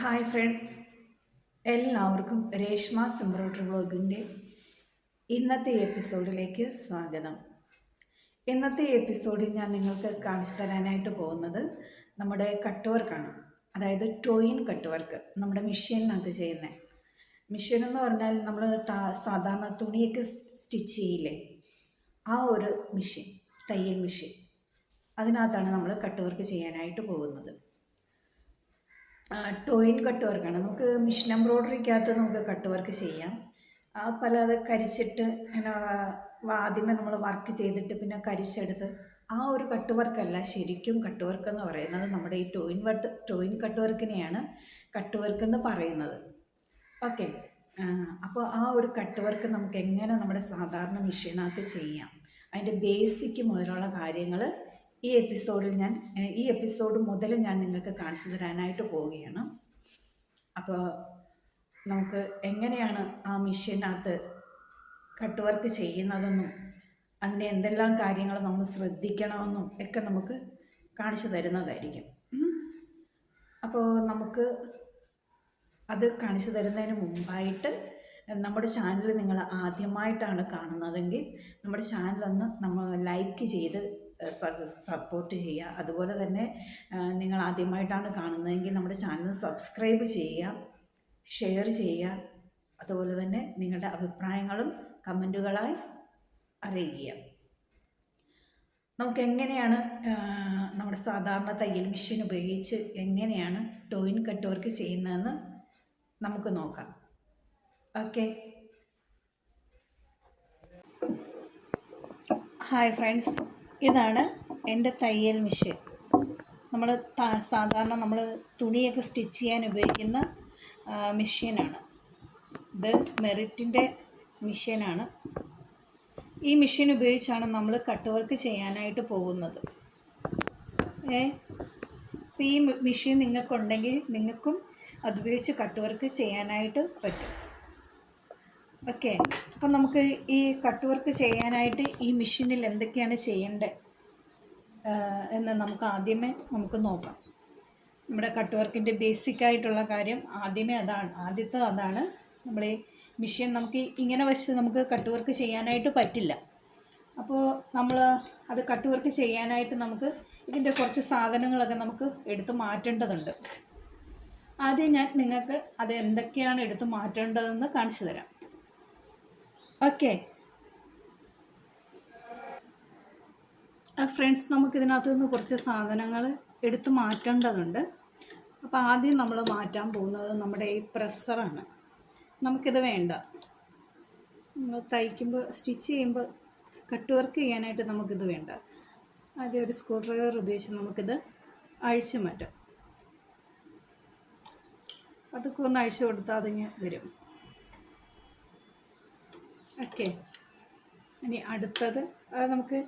Hi friends. എല്ലാവർക്കും Reshma embroidery ബ്ലോഗിന്റെ ഇന്നത്തെ എപ്പിസോഡിലേക്ക് സ്വാഗതം. ഇന്നത്തെ എപ്പിസോഡിൽ ഞാൻ നിങ്ങൾക്ക് കാണിച്ചു തരാനായിട്ട് പോകുന്നത് നമ്മുടെ കട്ട് വർക്കാണ് അതായത് ടോയിൻ കട്ട് വർക്ക് നമ്മുടെ മെഷീനിനകത്ത് ചെയ്യുന്നത് മെഷീൻ എന്ന് പറഞ്ഞാൽ നമ്മൾ സാധാരണ തുണിയൊക്കെ സ്റ്റിച്ച് ചെയ്യില്ലേ? ആ ഒരു മെഷീൻ തയ്യൽ മെഷീൻ അതിനകത്താണ് നമ്മൾ കട്ട് വർക്ക് ചെയ്യാനായിട്ട് പോകുന്നത്. ടോയിൻ കട്ട് വർക്കാണ് നമുക്ക് മിഷൻ എംബ്രോയ്ഡറിക്കകത്ത് നമുക്ക് കട്ട് വർക്ക് ചെയ്യാം. ആ പല അത് കരിച്ചിട്ട് ഇങ്ങനെ ആദ്യമേ നമ്മൾ വർക്ക് ചെയ്തിട്ട് പിന്നെ കരിച്ചെടുത്ത് ആ ഒരു കട്ട് വർക്കല്ല ശരിക്കും കട്ട് വർക്ക് എന്ന് പറയുന്നത് നമ്മുടെ ഈ ടോയിൻ വട്ട് ടോയിൻ കട്ട് വർക്കിനെയാണ് കട്ട് വർക്ക് എന്ന് പറയുന്നത്. ഓക്കെ അപ്പോൾ ആ ഒരു കട്ട് വർക്ക് നമുക്ക് എങ്ങനെ നമ്മുടെ സാധാരണ മെഷീനകത്ത് ചെയ്യാം? അതിന്റെ ബേസിക് മുതലുള്ള കാര്യങ്ങൾ ഈ എപ്പിസോഡിൽ ഞാൻ ഈ എപ്പിസോഡ് മുതൽ ഞാൻ നിങ്ങൾക്ക് കാണിച്ചു തരാനായിട്ട് പോവുകയാണ്. അപ്പോൾ നമുക്ക് എങ്ങനെയാണ് ആ മെഷീനകത്ത് കട്ട് വർക്ക് ചെയ്യുന്നതെന്നും അതിന്റെ എന്തെല്ലാം കാര്യങ്ങൾ നമ്മൾ ശ്രദ്ധിക്കണമെന്നും ഒക്കെ നമുക്ക് കാണിച്ചു തരുന്നതായിരിക്കും. അപ്പോൾ നമുക്ക് അത് കാണിച്ചു തരുന്നതിന് മുമ്പായിട്ട് നമ്മുടെ ചാനൽ നിങ്ങൾ ആദ്യമായിട്ടാണ് കാണുന്നതെങ്കിൽ നമ്മുടെ ചാനൽ ഒന്ന് നമ്മൾ ലൈക്ക് ചെയ്ത് സപ്പോർട്ട് ചെയ്യുക. അതുപോലെ തന്നെ നിങ്ങൾ ആദ്യമായിട്ടാണ് കാണുന്നതെങ്കിൽ നമ്മുടെ ചാനൽ സബ്സ്ക്രൈബ് ചെയ്യുക ഷെയർ ചെയ്യുക. അതുപോലെ തന്നെ നിങ്ങളുടെ അഭിപ്രായങ്ങളും കമന്റുകളായി അറിയിക്കുക. നമുക്ക് എങ്ങനെയാണ് നമ്മുടെ സാധാരണ തയ്യൽ മെഷീൻ ഉപയോഗിച്ച് എങ്ങനെയാണ് ടോയിൻ കട്ട് വർക്ക് ചെയ്യുന്നതെന്ന് നമുക്ക് നോക്കാം. ഓക്കെ ഹായ് ഫ്രണ്ട്സ് ഇതാണ് എന്റെ തയ്യൽ മെഷീൻ. നമ്മൾ സാധാരണ നമ്മൾ തുണിയൊക്കെ സ്റ്റിച്ച് ചെയ്യാൻ ഉപയോഗിക്കുന്ന മെഷീനാണ്. ഇത് മെറിറ്റിന്റെ മെഷീനാണ്. ഈ മെഷീൻ ഉപയോഗിച്ചാണ് നമ്മൾ കട്ട് വർക്ക് ചെയ്യാനായിട്ട് പോകുന്നത്. ഏ? ഈ മെഷീൻ നിങ്ങൾക്കുണ്ടെങ്കിൽ നിങ്ങൾക്കും അതുപയോഗിച്ച് കട്ട് വർക്ക് ചെയ്യാനായിട്ട് പറ്റും. ഓക്കെ. അപ്പം നമുക്ക് ഈ കട്ട് വർക്ക് ചെയ്യാനായിട്ട് ഈ മെഷീനിൽ എന്തൊക്കെയാണ് ചെയ്യേണ്ടത് എന്ന് നമുക്ക് ആദ്യമേ നമുക്ക് നോക്കാം. നമ്മുടെ കട്ട് വർക്കിന്റെ ബേസിക് ആയിട്ടുള്ള കാര്യം ആദ്യമേ അതാണ് ആദ്യത്തെ അതാണ് നമ്മൾ ഈ മെഷീൻ നമുക്ക് ഇങ്ങനെ വെച്ച് നമുക്ക് കട്ട് വർക്ക് ചെയ്യാനായിട്ട് പറ്റില്ല. അപ്പോൾ നമ്മൾ അത് കട്ട് വർക്ക് ചെയ്യാനായിട്ട് നമുക്ക് ഇതിന്റെ കുറച്ച് സാധനങ്ങളൊക്കെ നമുക്ക് എടുത്ത് മാറ്റേണ്ടതുണ്ട്. ആദ്യം ഞാൻ നിങ്ങൾക്ക് അത് എന്തൊക്കെയാണ് എടുത്ത് മാറ്റേണ്ടതെന്ന് കാണിച്ചു തരാം. ഓക്കെ. ഫ്രണ്ട്സ് നമുക്കിതിനകത്ത് നിന്ന് കുറച്ച് സാധനങ്ങൾ എടുത്ത് മാറ്റേണ്ടതുണ്ട്. അപ്പോൾ ആദ്യം നമ്മൾ മാറ്റാൻ പോകുന്നത് നമ്മുടെ ഈ പ്രസ്സറാണ്. നമുക്കിത് വേണ്ട. നമ്മൾ തയ്ക്കുമ്പോൾ സ്റ്റിച്ച് ചെയ്യുമ്പോൾ കട്ട് വർക്ക് ചെയ്യാനായിട്ട് നമുക്കിത് വേണ്ട. ആദ്യം ഒരു സ്ക്രൂ ഡ്രൈവർ ഉപയോഗിച്ച് നമുക്കിത് അഴിച്ചു മാറ്റാം. അതൊക്കെ ഒന്ന് അഴിച്ചു കൊടുത്താൽ അതിങ്ങ് വരും. ഓക്കെ. ഇനി അടുത്തത് അത് നമുക്ക്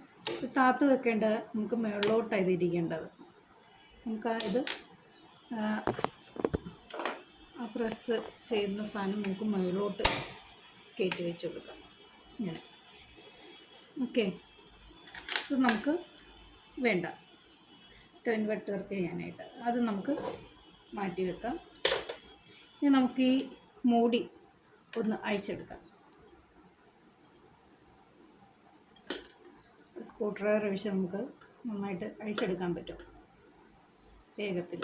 താത്ത് വെക്കേണ്ടത് നമുക്ക് മുകളിലോട്ടാണ് ഇതിരിക്കേണ്ടത് നമുക്ക് ഇത് ആ പ്രസ് ചെയ്യുന്ന സാധനം നമുക്ക് മുകളിലോട്ട് കയറ്റി വെച്ച് കൊടുക്കാം. ഇങ്ങനെ. ഓക്കെ. ഇത് നമുക്ക് വേണ്ട. ടെൻ വെട്ട് വർക്ക് ചെയ്യാനായിട്ട്. അത് നമുക്ക് മാറ്റി വെക്കാം. ഇനി നമുക്ക് ഈ മൂടി ഒന്ന് അഴിച്ചെടുക്കാം. സ്ക്രൂ ഡ്രൈവർ ഒഴിച്ച് നമുക്ക് നന്നായിട്ട് അഴിച്ചെടുക്കാൻ പറ്റും. വേഗത്തിൽ.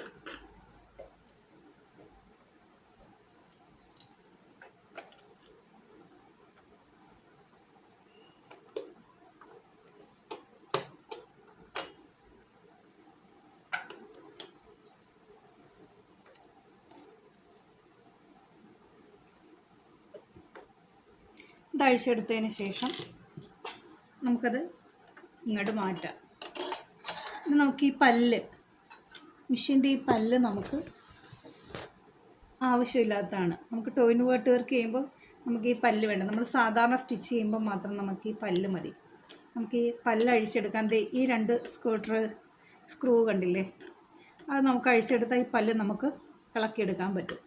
ഇത് ശേഷം നമുക്കത് ഇങ്ങോട്ട് മാറ്റാം. നമുക്ക് ഈ പല്ല് മിഷീന്റെ ഈ പല്ല് നമുക്ക് ആവശ്യമില്ലാത്തതാണ്. നമുക്ക് ടോയിൻ വേർട്ട് വർക്ക് ചെയ്യുമ്പോൾ നമുക്ക് ഈ പല്ല് വേണ്ട. നമ്മൾ സാധാരണ സ്റ്റിച്ച് ചെയ്യുമ്പോൾ മാത്രം നമുക്ക് ഈ പല്ല് മതി. നമുക്ക് ഈ പല്ല് അഴിച്ചെടുക്കാൻ ഈ രണ്ട് സ്കൂട്ടർ സ്ക്രൂ കണ്ടില്ലേ? അത് നമുക്ക് അഴിച്ചെടുത്താൽ ഈ പല്ല് നമുക്ക് ഇളക്കിയെടുക്കാൻ പറ്റും.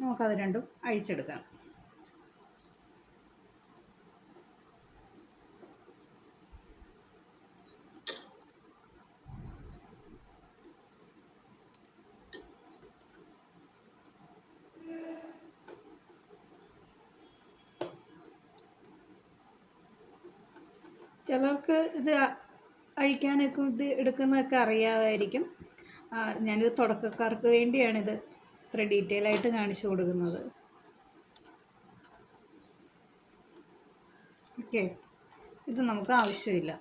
നമുക്കത് രണ്ടും അഴിച്ചെടുക്കാം. ചിലർക്ക് ഇത് അഴിക്കാനൊക്കെ ഇത് എടുക്കുന്നതൊക്കെ അറിയാമായിരിക്കും. ഞാനിത് തുടക്കക്കാർക്ക് വേണ്ടിയാണിത് ഇത്ര ഡീറ്റെയിൽ ആയിട്ട് കാണിച്ചു കൊടുക്കുന്നത്. ഓക്കെ ഇത് നമുക്ക് ആവശ്യമില്ല.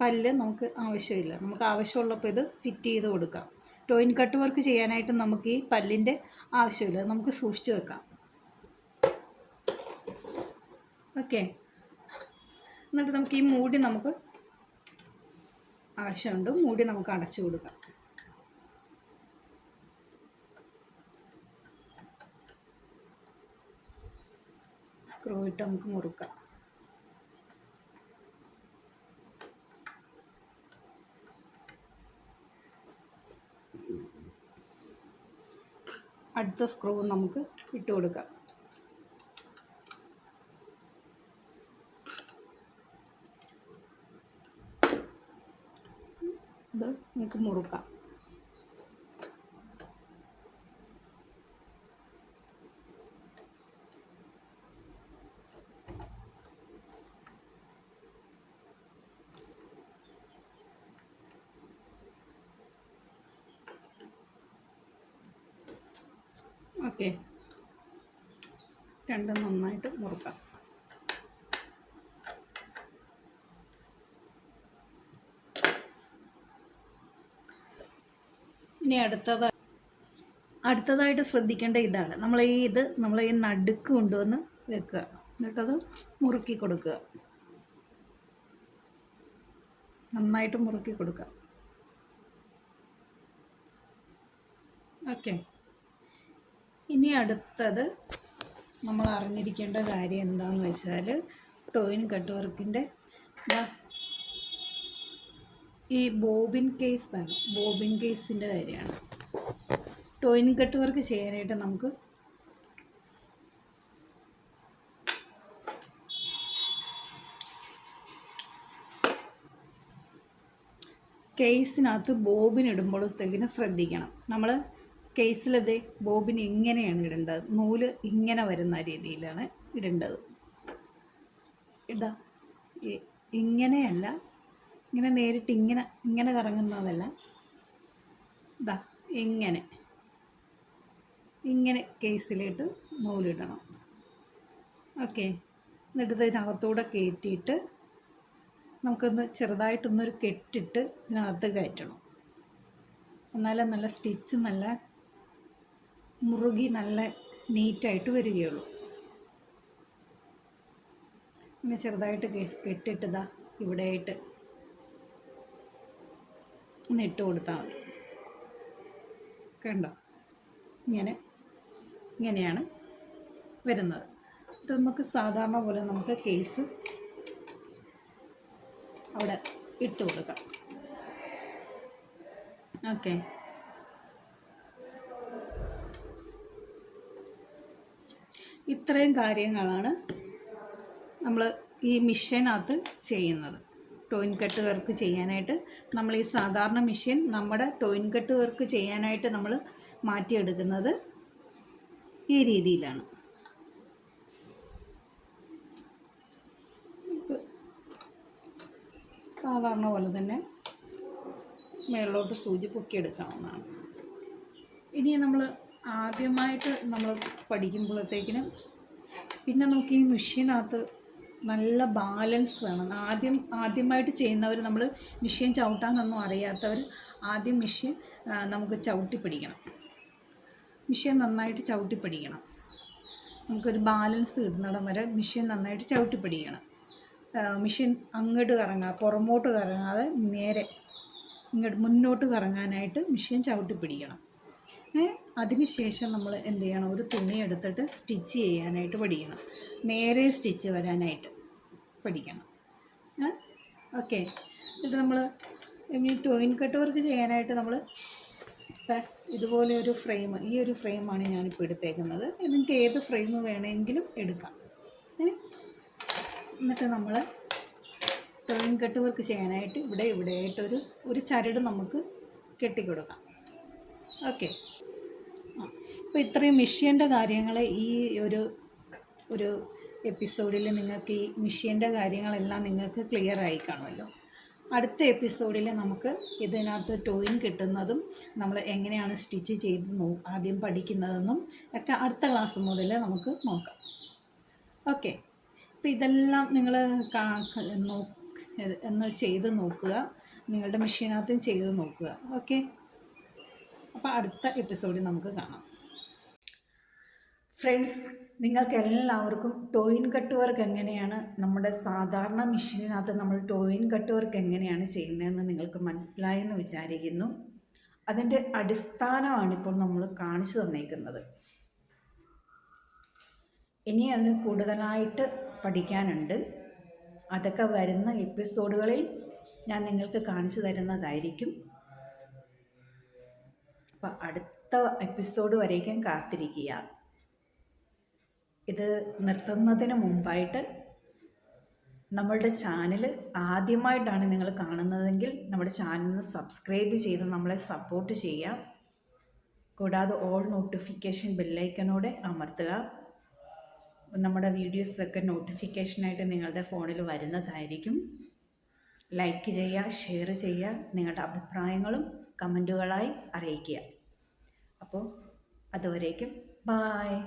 പല്ല് നമുക്ക് ആവശ്യമില്ല. നമുക്ക് ആവശ്യമുള്ളപ്പോൾ ഇത് ഫിറ്റ് ചെയ്ത് കൊടുക്കാം. ടോയിൻ കട്ട് വർക്ക് ചെയ്യാനായിട്ട് നമുക്ക് ഈ പല്ലിന്റെ ആവശ്യമില്ല. നമുക്ക് സൂക്ഷിച്ചു വെക്കാം. ഓക്കെ എന്നിട്ട് നമുക്ക് ഈ മൂടി നമുക്ക് ആവശ്യമുണ്ട്. മൂടി നമുക്ക് അടച്ചു കൊടുക്കാം. സ്ക്രൂ ഇട്ട് നമുക്ക് മുറുക്കാം. അടുത്ത സ്ക്രൂ നമുക്ക് ഇട്ട് കൊടുക്കാം. ഇത് നമുക്ക് മുറുക്കാം. ഓക്കെ. രണ്ടും നന്നായിട്ട് മുറുക്കാം. ഇനി അടുത്തതായി അടുത്തതായിട്ട് ശ്രദ്ധിക്കേണ്ട ഇതാണ്. നമ്മൾ ഈ ഇത് നമ്മൾ ഈ നടുക്ക് കൊണ്ടുവന്ന് വെക്കുക. എന്നിട്ടത് മുറുക്കി കൊടുക്കുക. നന്നായിട്ട് മുറുക്കി കൊടുക്കുക. ഓക്കെ. ഇനി അടുത്തത് നമ്മൾ അറിഞ്ഞിരിക്കേണ്ട കാര്യം എന്താണെന്ന് വെച്ചാൽ ടോയിൻ കട്ട് വർക്കിന്റെ ഈ ബോബിൻ കേസാണ് ബോബിൻ കേസിന്റെ കാര്യമാണ്. ടോയിൻ കട്ട് വർക്ക് ചെയ്യാനായിട്ട് നമുക്ക് കേസിനകത്ത് ബോബിൻ ഇടുമ്പോൾ തെങ്ങിനെ ശ്രദ്ധിക്കണം. നമ്മൾ കേസിലത് ബോബിൻ ഇങ്ങനെയാണ് ഇടേണ്ടത്. നൂൽ ഇങ്ങനെ വരുന്ന രീതിയിലാണ് ഇടേണ്ടത്. ഇതാ ഇങ്ങനെയല്ല ഇങ്ങനെ നേരിട്ട് ഇങ്ങനെ ഇങ്ങനെ കറങ്ങുന്നതല്ല ഇതാ ഇങ്ങനെ. ഇങ്ങനെ കേസിലിട്ട് നൂലിടണം. ഓക്കെ. എന്നിട്ട് ഇതിനകത്തൂടെ കയറ്റിയിട്ട് നമുക്കൊന്ന് ചെറുതായിട്ടൊന്നൊരു കെട്ടിട്ട് ഇതിനകത്ത് കയറ്റണം. എന്നാലേ നല്ല സ്റ്റിച്ച് നല്ല മുറുകി നല്ല നീറ്റായിട്ട് വരികയുള്ളൂ. ഇങ്ങനെ ചെറുതായിട്ട് കെട്ടിട്ടതാ ഇവിടെയായിട്ട് ഒന്ന് ഇട്ട് കൊടുത്താൽ മതി. കണ്ടോ? ഇങ്ങനെ ഇങ്ങനെയാണ് വരുന്നത്. ഇത് നമുക്ക് സാധാരണ പോലെ നമുക്ക് കേസ് അവിടെ ഇട്ട് കൊടുക്കാം. ഓക്കെ ഇത്രയും കാര്യങ്ങളാണ് നമ്മൾ ഈ മിഷനകത്ത് ചെയ്യുന്നത്. ടോയിൻ കട്ട് വർക്ക് ചെയ്യാനായിട്ട് നമ്മൾ ഈ സാധാരണ മെഷീൻ നമ്മുടെ ടോയിൻ കട്ട് വർക്ക് ചെയ്യാനായിട്ട് നമ്മൾ മാറ്റിയെടുക്കുന്നത് ഈ രീതിയിലാണ്. സാധാരണ പോലെ തന്നെ മേളിലോട്ട് സൂചി പൊക്കിയെടുക്കാവുന്നതാണ്. ഇനി നമ്മൾ ആദ്യമായിട്ട് നമ്മൾ പഠിക്കുമ്പോഴത്തേക്കിനും പിന്നെ നമുക്ക് ഈ മെഷീനകത്ത് നല്ല ബാലൻസ് വേണം. ആദ്യം ആദ്യമായിട്ട് ചെയ്യുന്നവർ നമ്മൾ മിഷ്യൻ ചവിട്ടാനൊന്നും അറിയാത്തവർ ആദ്യം മിഷ്യൻ നമുക്ക് ചവിട്ടി പിടിക്കണം. മെഷീൻ നന്നായിട്ട് ചവിട്ടി പിടിക്കണം. നമുക്കൊരു ബാലൻസ് കിട്ടുന്നിടം വരെ മിഷ്യൻ നന്നായിട്ട് ചവിട്ടി പിടിക്കണം. മെഷീൻ അങ്ങോട്ട് കറങ്ങാതെ പുറമോട്ട് കറങ്ങാതെ നേരെ ഇങ്ങോട്ട് മുന്നോട്ട് കറങ്ങാനായിട്ട് മിഷ്യൻ ചവിട്ടി പിടിക്കണം. ഏ അതിന് ശേഷം നമ്മൾ എന്ത് ചെയ്യണം? ഒരു തുണി എടുത്തിട്ട് സ്റ്റിച്ച് ചെയ്യാനായിട്ട് പഠിക്കണം. നേരെ സ്റ്റിച്ച് വരാനായിട്ട് പഠിക്കണം. ഓക്കെ. എന്നിട്ട് നമ്മൾ ഈ ടോയിൻ കട്ട് വർക്ക് ചെയ്യാനായിട്ട് നമ്മൾ ഇതുപോലെ ഒരു ഫ്രെയിം ഈ ഒരു ഫ്രെയിമാണ് ഞാനിപ്പോൾ എടുത്തേക്കുന്നത്. നിങ്ങൾക്ക് ഏത് ഫ്രെയിം വേണമെങ്കിലും എടുക്കാം. എന്നിട്ട് നമ്മൾ ടോയിൻ കട്ട് വർക്ക് ചെയ്യാനായിട്ട് ഇവിടെ ഇവിടെ ആയിട്ടൊരു ഒരു ചരട് നമുക്ക് കെട്ടിക്കൊടുക്കാം. ഓക്കെ. ആ. ഇപ്പോൾ ഇത്രയും മെഷീന്റെ കാര്യങ്ങൾ ഈ ഒരു ഒരു എപ്പിസോഡിൽ നിങ്ങൾക്ക് ഈ മിഷീന്റെ കാര്യങ്ങളെല്ലാം നിങ്ങൾക്ക് ക്ലിയർ ആയി കാണുമല്ലോ. അടുത്ത എപ്പിസോഡിൽ നമുക്ക് ഇതിനകത്ത് ടോയിൻ കിട്ടുന്നതും നമ്മൾ എങ്ങനെയാണ് സ്റ്റിച്ച് ചെയ്ത് നോ ആദ്യം പഠിക്കുന്നതെന്നും ഒക്കെ അടുത്ത ക്ലാസ് മുതൽ നമുക്ക് നോക്കാം. ഓക്കെ അപ്പോൾ ഇതെല്ലാം നിങ്ങൾ ഒന്ന് ചെയ്ത് നോക്കുക. നിങ്ങളുടെ മെഷീനകത്തും ചെയ്ത് നോക്കുക. ഓക്കെ അപ്പോൾ അടുത്ത എപ്പിസോഡിൽ നമുക്ക് കാണാം. ഫ്രണ്ട്സ് നിങ്ങൾക്ക് എല്ലാവർക്കും ടോയിൻ കട്ട് വർക്ക് എങ്ങനെയാണ് നമ്മുടെ സാധാരണ മെഷീനകത്ത് നമ്മൾ ടോയിൻ കട്ട് വർക്ക് എങ്ങനെയാണ് ചെയ്യുന്നതെന്ന് നിങ്ങൾക്ക് മനസ്സിലായെന്ന് വിചാരിക്കുന്നു. അതിന്റെ അടിസ്ഥാനമാണ് ഇപ്പോൾ നമ്മൾ കാണിച്ചു തന്നേക്കുന്നത്. ഇനി അതിന് കൂടുതലായിട്ട് പഠിക്കാനുണ്ട്. അതൊക്കെ വരുന്ന എപ്പിസോഡുകളിൽ ഞാൻ നിങ്ങൾക്ക് കാണിച്ചു തരുന്നതായിരിക്കും. അപ്പം അടുത്ത എപ്പിസോഡ് വരേക്കും കാത്തിരിക്കുക. ഇത് നിർത്തുന്നതിന് മുമ്പായിട്ട് നമ്മളുടെ ചാനൽ ആദ്യമായിട്ടാണ് നിങ്ങൾ കാണുന്നതെങ്കിൽ നമ്മുടെ ചാനലിന് സബ്സ്ക്രൈബ് ചെയ്ത് നമ്മളെ സപ്പോർട്ട് ചെയ്യാം കൂടാതെ ഓൾ നോട്ടിഫിക്കേഷൻ ബെല്ലൈക്കനോടെ അമർത്തുക. നമ്മുടെ വീഡിയോസൊക്കെ നോട്ടിഫിക്കേഷനായിട്ട് നിങ്ങളുടെ ഫോണിൽ വരുന്നതായിരിക്കും. ലൈക്ക് ചെയ്യുക ഷെയർ ചെയ്യുക നിങ്ങളുടെ അഭിപ്രായങ്ങളും കമന്റുകളായി അറിയിക്കുക. അപ്പോൾ അതുവരേക്കും ബായ്.